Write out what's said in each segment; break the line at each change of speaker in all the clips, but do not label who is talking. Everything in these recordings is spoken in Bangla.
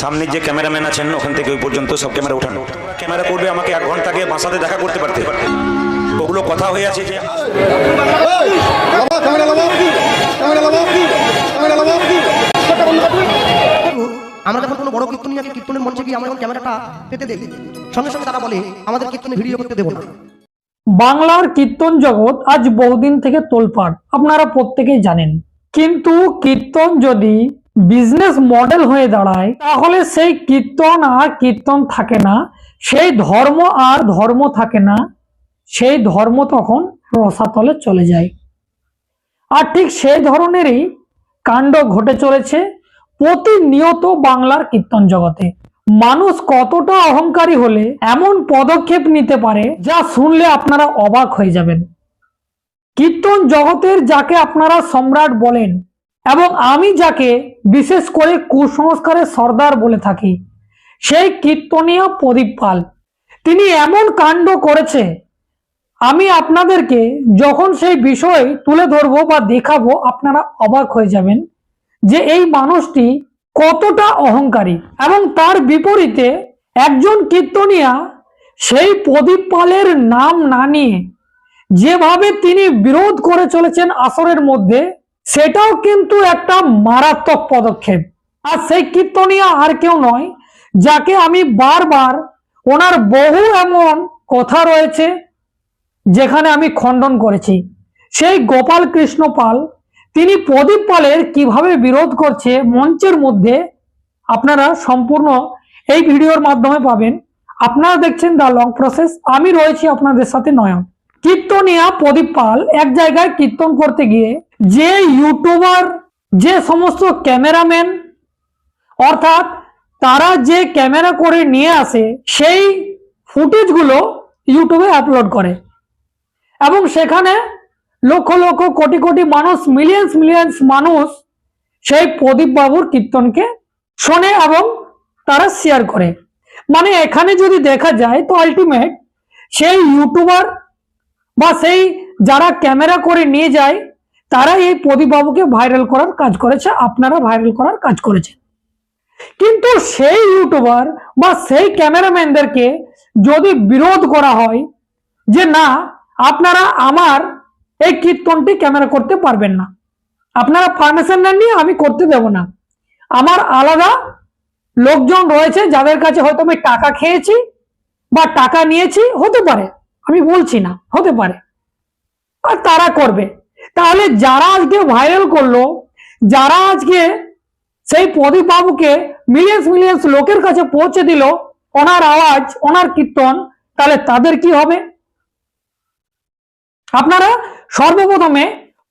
সামনে যে ক্যামেরাম্যান আছেন ওখান থেকে ওই পর্যন্ত সব ক্যামেরা উঠানো। ক্যামেরা করবে আমাকে এক ঘণ্টা আগে বাসাতে দেখা করতে পারতে। ওগুলো কথা হয়ে আছে। যে
আমরা যখন কোনো বড় কীর্তনিয়াকে কীর্তনের মঞ্চে গিয়ে আমরা যখন ক্যামেরাটা পেতে দেই। সঙ্গে সঙ্গে তারা বলে আমাদের কীর্তনে ভিডিও করতে দেবো না।
বাংলার কীর্তন জগৎ আজ বহুদিন থেকে তোলপাড় আপনারা প্রত্যেকেই জানেন। কিন্তু কীর্তন যদি বিজনেস মডেল হয়ে দাঁড়ায়, তাহলে সেই কীর্তন আর কীর্তন থাকে না, সেই ধর্ম আর ধর্ম থাকে না, সেই ধর্ম তখন রসাতলে চলে যায়। আর ঠিক সেই ধরনেরই কাণ্ড ঘটে চলেছে প্রতিনিয়ত বাংলার কীর্তন জগতে। মানুষ কতটা অহংকারী হলে এমন পদক্ষেপ নিতে পারে যা শুনলে আপনারা অবাক হয়ে যাবেন। কীর্তন জগতের যাকে আপনারা সম্রাট বলেন এবং আমি যাকে বিশেষ করে কুসংস্কারের সর্দার বলে থাকি, সেই কীর্তনীয় প্রদীপ পাল। তিনি এমন কাণ্ড করেছে, আমি আপনাদেরকে যখন সেই বিষয় তুলে ধরবো বা দেখাবো, আপনারা অবাক হয়ে যাবেন যে এই মানুষটি কতটা অহংকারী এবং তার বিপরীতে একজন কীর্তনিয়া সেই প্রদীপ পালের নাম না নিয়ে যেভাবে তিনি বিরোধ করে চলেছেন আসরের মধ্যে সেটাও কিন্তু একটা মারাত্মক পদক্ষেপ। আর সেই কীর্তনিয়া আর কেউ নয়, যাকে আমি বারবার ওনার বহু এমন কথা রয়েছে যেখানে আমি খণ্ডন করেছি। সেই গোপাল কৃষ্ণ পাল, তিনি প্রদীপ পালের কীভাবে বিরোধ করছে মঞ্চের মধ্যে, আপনারা সম্পূর্ণ এই ভিডিওর মাধ্যমে পাবেন। আপনারা দেখছেন দ্য লং প্রসেস, আমি রয়েছি আপনাদের সাথে নয়ন। কীর্তনিয়া প্রদীপ পাল এক জায়গায় কীর্তন করতে গিয়ে যে ইউটিউবার, যে সমস্ত ক্যামেরাম্যান, অর্থাৎ তারা যে ক্যামেরা করে নিয়ে আসে, সেই ফুটেজগুলো ইউটিউবে আপলোড করে। এবং সেখানে লক্ষ লক্ষ কোটি কোটি মানুষ মিলিয়ন্স মিলিয়ন্স মানুষ সেই প্রদীপ বাবুর কীর্তনকে শোনে এবং তারা শেয়ার করে। মানে এখানে যদি দেখা যায় তো আলটিমেট সেই ইউটিউবার বা সেই যারা ক্যামেরা করে নিয়ে যায় তারা এই প্রদীপ বাবুকে ভাইরাল করার কাজ করেছে, আপনারা ভাইরাল করার কাজ করেছেন। কিন্তু সেই ইউটিউবার বা সেই ক্যামেরাম্যানদেরকে যদি বিরোধ করা হয়, যে না, আপনারা আমার এই কীর্তনটি ক্যামেরা করতে পারবেন না। আপনারা পারমিশন নেননি, আমি করতে দেব না। আমার আলাদা লোকজন রয়েছে, যাদের কাছে হয়তো আমি টাকা খেয়েছি বা টাকা নিয়েছি, হতে পারে। আমি বলছি না, হতে পারে। আর তারা করবে। তাহলে যারা আজকে ভাইরাল করল, যারা আজকে সেই প্রদীপ বাবুকে মিলিয়ন্স মিলিয়ন্স লোকের কাছে পৌঁছে দিল, ওনার আওয়াজ, ওনার কীর্তন, তাহলে তাদের কি হবে? আপনারা সর্বপ্রথমে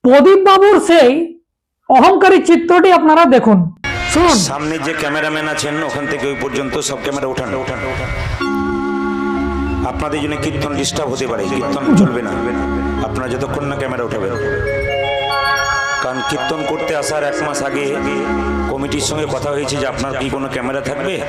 প্রদীপ বাবুর সেই অহংকারী চিত্রটি আপনারা দেখুন। শুনুন।
সামনে যে ক্যামেরাম্যান আছেন, ওখান থেকে ওই পর্যন্ত সব ক্যামেরা উঠানো উঠানো আপনাদের জন্য কীর্তন ডিস্টার্ব হতে পারে, কীর্তন চলবে না। আপনারা যতক্ষণ না ক্যামেরা উঠাবেন। কারণ কীর্তন করতে আসার এক মাস আগে কমিটির সঙ্গে কথা হয়েছে যে আপনার কি কোনো ক্যামেরা থাকবে?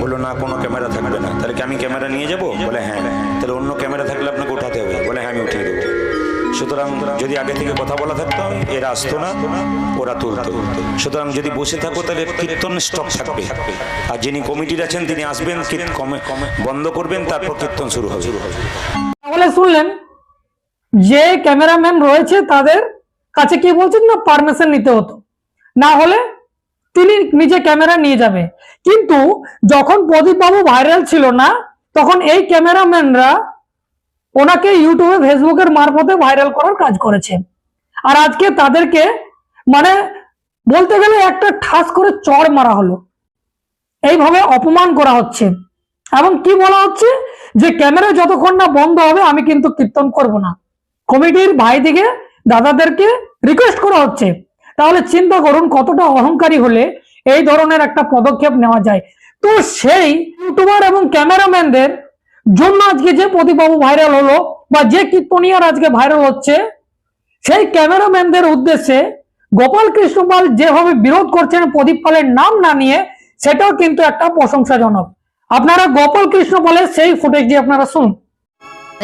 বলল, না, কোনো ক্যামেরা থাকবে না। তাহলে কি আমি ক্যামেরা নিয়ে যাব? বলে হ্যাঁ। তাহলে অন্য ক্যামেরা থাকলে আপনাকে উঠাতে হবে। বলে হ্যাঁ আমি উঠিয়ে দেবো। সুতরাং যদি আগে থেকে কথা বলা থাকতো, এরা আসতো না, ওরা তুলতো। সুতরাং যদি বসে থাকো, তাহলে কীর্তন স্টক থাকবে। আর যিনি কমিটির আছেন, তিনি আসবেন কমে- বন্ধ করবেন, তারপর কীর্তন শুরু হবে।
তাহলে শুনলেন, যে ক্যামেরাম্যান রয়েছে তাদের কাছে কি বলছেন না পারমিশন নিতে হতো। না হলে তিনি নিজে ক্যামেরা নিয়ে যাবে। কিন্তু যখন প্রদীপ বাবু ভাইরাল ছিল না, তখন এই ক্যামেরাম্যানরা ওনাকে ইউটিউবে ফেসবুকের মারফতে ভাইরাল করার কাজ করেছে। আর আজকে তাদেরকে মানে বলতে গেলে একটা ঠাস করে চড় মারা হলো। এইভাবে অপমান করা হচ্ছে। এবং কি বলা হচ্ছে? যে ক্যামেরা যতক্ষণ না বন্ধ হবে, আমি কিন্তু কীর্তন করব না। কমিটির ভাইদিকে দাদাদেরকে রিকোয়েস্ট করা হচ্ছে। তাহলে চিন্তা করুন কতটা অহংকারী হলে এই ধরনের একটা পদক্ষেপ নেওয়া যায়। তো সেই ইউটিউবার এবং ক্যামেরাম্যানদের জন্য আজকে যে প্রদীপবাবু ভাইরাল হলো বা যে কীর্তনিয়ার আজকে ভাইরাল হচ্ছে, সেই ক্যামেরাম্যানদের উদ্দেশ্যে গোপাল কৃষ্ণ পাল যেভাবে বিরোধ করছেন প্রদীপ পালের নাম না নিয়ে, সেটাও কিন্তু একটা প্রশংসাজনক। আপনারা গোপাল কৃষ্ণ পালের সেই ফুটেজটি আপনারা শুনুন।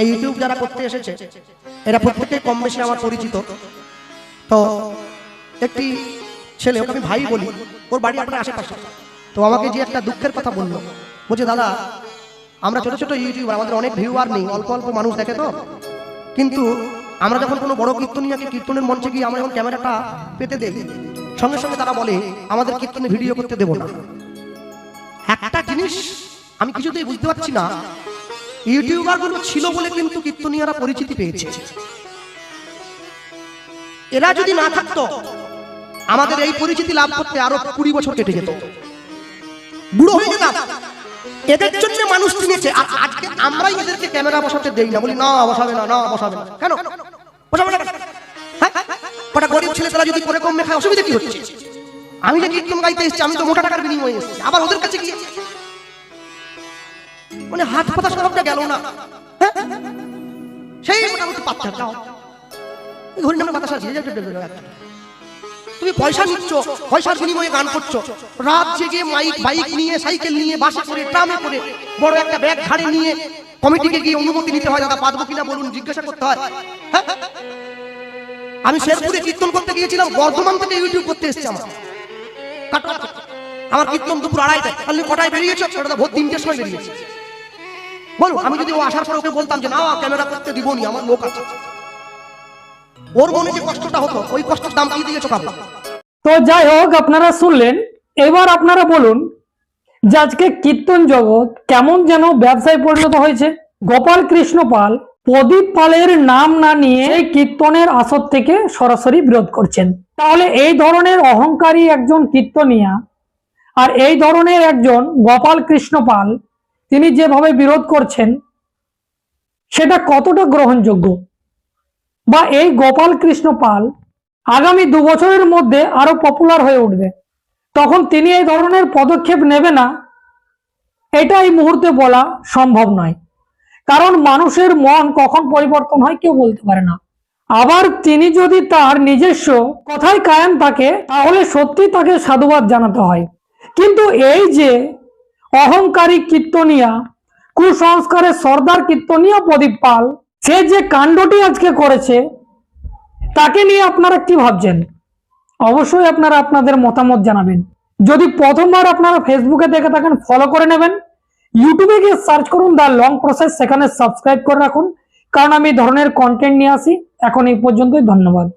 এই ইউটিউব যারা করতে এসেছে, এরা প্রত্যেকেই কম বেশি আমার পরিচিত। তো একটি ছেলে, ওকে আমি ভাই বলি, ওর বাড়ি আপনার আশেপাশে। তো আমাকে যে একটা দুঃখের কথা বলল, বলছে, দাদা, আমরা ছোট ছোট ইউটিউবার আমাদের অনেক ভিউয়ার নেই, অল্প অল্প মানুষ দেখে তো। কিন্তু আমরা যখন কোনো বড় কীর্তনিয়াকে কীর্তনের মঞ্চে গিয়ে আমরা যখন ক্যামেরাটা পেতে দেই, সঙ্গে সঙ্গে তারা বলে, আমাদের কীর্তনে ভিডিও করতে দেবো না। একটা জিনিস আমি কিছুতেই বুঝতে পারছি না ইউটিউবারগুলো ছিল বলে কিন্তু কীর্তনিয়ারা পরিচিতি পেয়েছে। এরা যদি না থাকতো, আমাদের এই পরিচিতি লাভ করতে আরও কুড়ি বছর কেটে যেত। বুড়ো হয়ে যেতাম। এদের জন্য মানুষ চিনেছে আর আজকে আমরাই এদেরকে ক্যামেরা বসাতে দেই না। বলি, না, বসাবে না না, বসাবে না। কেন? বসাবে না হ্যাঁ? কটা গরিব ছেলে তারা যদি করে কম মেখায় অসুবিধা কি হচ্ছে? আমি যে কীর্তন গাইতে এসেছি, আমি তো মোটা টাকার বিনিময়ে এসেছি। আবার ওদের কাছে গিয়ে মানে হাত পাতা স্বভাবটা গেল না। হ্যাঁ? সেই মোটামুটি পাচ্ছা যাও এই হরিনামের বাতাস আছে। তুমি পয়সা নিচ্ছ, পয়সার বিনিময়ে গান করছ। রাত জেগে মাইক, বাইক নিয়ে, সাইকেল নিয়ে, বাসে করে, ট্রামে করে বড় একটা ব্যাগ ঘাড়ে নিয়ে কমিটিকে গিয়ে অনুমতি নিতে হয়। দাদা, পারব কিনা বলুন, জিজ্ঞাসা করতে হয়। হ্যাঁ? আমি শেরপুরে কীর্তন করতে গিয়েছিলাম, বর্ধমান থেকে ইউটিউব করতে এসেছি আমার। আমার কীর্তন দুপুর আড়াইটায়। তাহলে কটায় বেরিয়েছো? ওটা ভোর তিনটের সময় বেরিয়েছে। বলো আমি যদি ও আসার পর ওকে বলতাম যে, না, ক্যামেরা করতে দিবনি, আমার লোক আছে। ওর মনে যে কষ্টটা হতো, ওই কষ্টের দাম কি দিয়েছ কাপড়
তো যাই হোক, আপনারা শুনলেন। এবার আপনারা বলুন, যে আজকে কীর্তন জগৎ কেমন যেন ব্যবসায় পরিণত হয়েছে। গোপাল কৃষ্ণ পাল, প্রদীপ পালের নাম না নিয়ে কীর্তনের আসর থেকে সরাসরি বিরোধ করছেন। তাহলে এই ধরনের অহংকারী একজন কীর্তনিয়া আর এই ধরনের একজন গোপাল কৃষ্ণ পাল তিনি যেভাবে বিরোধ করছেন, সেটা কতটা গ্রহণযোগ্য? বা এই গোপাল কৃষ্ণ পাল আগামী দু বছরের মধ্যে আরও পপুলার হয়ে উঠবে, তখন তিনি এই ধরনের পদক্ষেপ নেবে না? এটা এই মুহূর্তে বলা সম্ভব নয়। কারণ মানুষের মন কখন পরিবর্তন হয় কেউ বলতে পারে না। আবার তিনি যদি তার নিজস্ব কথায় কায়েম থাকে, তাহলে সত্যি তাকে সাধুবাদ জানাতে হয়। কিন্তু এই যে অহংকারী কীর্তনিয়া, কুসংস্কারের সর্দার কীর্তনিয়া প্রদীপ পাল, সে যে কাণ্ডটি আজকে করেছে, তাকে নিয়ে আপনারা কি ভাবছেন? অবশ্যই আপনারা আপনাদের মতামত জানাবেন। যদি প্রথমবার আপনারা ফেসবুকে দেখে থাকেন ফলো করে নেবেন। ইউটিউবে গিয়ে সার্চ করুন দ্য লং প্রসেস সেখানে সাবস্ক্রাইব করে রাখুন। কারণ আমি ধরনের কন্টেন্ট নিয়ে আসি। এখন এই পর্যন্তই, ধন্যবাদ।